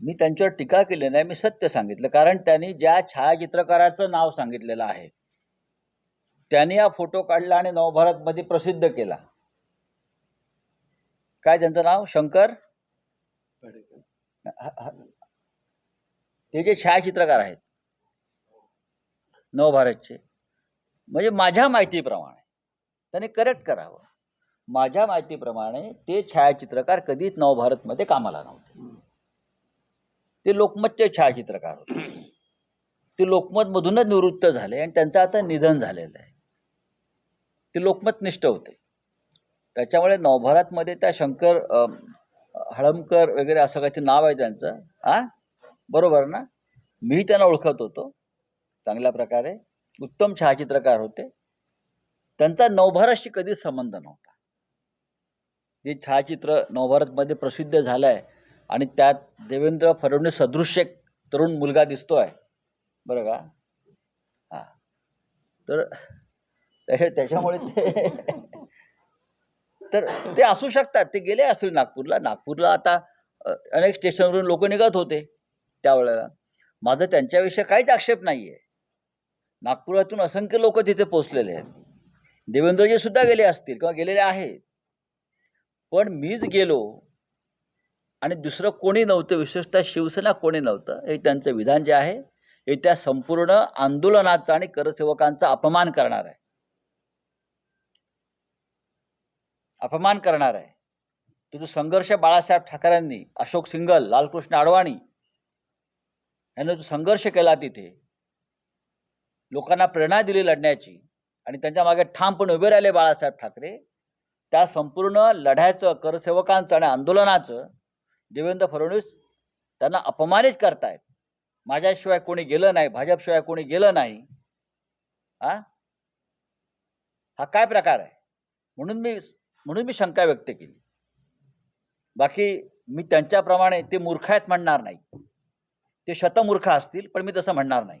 मी त्यांच्यावर टीका केली नाही मी सत्य सांगितलं. कारण त्यांनी ज्या छायाचित्रकाराचं नाव सांगितलेलं आहे त्यांनी हा फोटो काढला आणि नवभारतमध्ये प्रसिद्ध केला. काय त्यांचं नाव? शंकर? ते जे छायाचित्रकार आहेत नवभारतचे म्हणजे माझ्या माहितीप्रमाणे त्यांनी करेक्ट करावं. माझ्या माहितीप्रमाणे ते छायाचित्रकार कधीच नवभारतमध्ये कामाला नव्हते. ते लोकमतचे छायाचित्रकार होते. ते लोकमतमधूनच निवृत्त झाले आणि त्यांचं आता निधन झालेलं आहे. ते लोकमतनिष्ठ होते. त्याच्यामुळे नवभारतमध्ये त्या शंकर हळमकर वगैरे असं काहीतरी नाव आहे त्यांचं. आ? बरोबर ना? मी त्यांना ओळखत होतो. चांगल्या प्रकारे. उत्तम छायाचित्रकार होते. त्यांचा नवभारतशी कधीच संबंध नव्हता. जे छायाचित्र नवभारतमध्ये प्रसिद्ध झालं आहे आणि त्यात देवेंद्र फडणवीस सदृश्य एक तरुण मुलगा दिसतो आहे बरं का? हां. तर त्याच्यामुळे ते तर ते असू शकतात. ते गेले असतील नागपूरला. नागपूरला आता अनेक स्टेशनवरून लोक निघत होते त्यावेळेला. माझं त्यांच्याविषयी काहीच आक्षेप नाही आहे नागपुरातून असंख्य लोक तिथे पोचलेले आहेत. देवेंद्रजी सुद्धा गेले असतील किंवा गेलेले आहेत. पण मीच गेलो आणि दुसरं कोणी नव्हतं विशेषतः शिवसेना कोणी नव्हतं हे त्यांचं विधान जे आहे हे त्या संपूर्ण आंदोलनाचा आणि करसेवकांचा अपमान करणार आहे. अपमान करणार आहे. तो जो संघर्ष बाळासाहेब ठाकरेंनी अशोक सिंगल लालकृष्ण अडवाणी यांनी जो संघर्ष केला तिथे लोकांना प्रेरणा दिली लढण्याची आणि त्यांच्या मागे ठामपणे उभे राहिले बाळासाहेब ठाकरे त्या संपूर्ण लढ्याचं करसेवकांचं आणि आंदोलनाचं देवेंद्र फडणवीस त्यांना अपमानित करतायत. माझ्याशिवाय कोणी गेलं नाही भाजपशिवाय कोणी गेलं नाही. हा हा काय प्रकार आहे? म्हणून मी म्हणून मी शंका व्यक्त केली. बाकी मी त्यांच्याप्रमाणे ते मूर्ख आहेत म्हणणार नाही. ते शतमूर्ख असतील पण मी तसं म्हणणार नाही.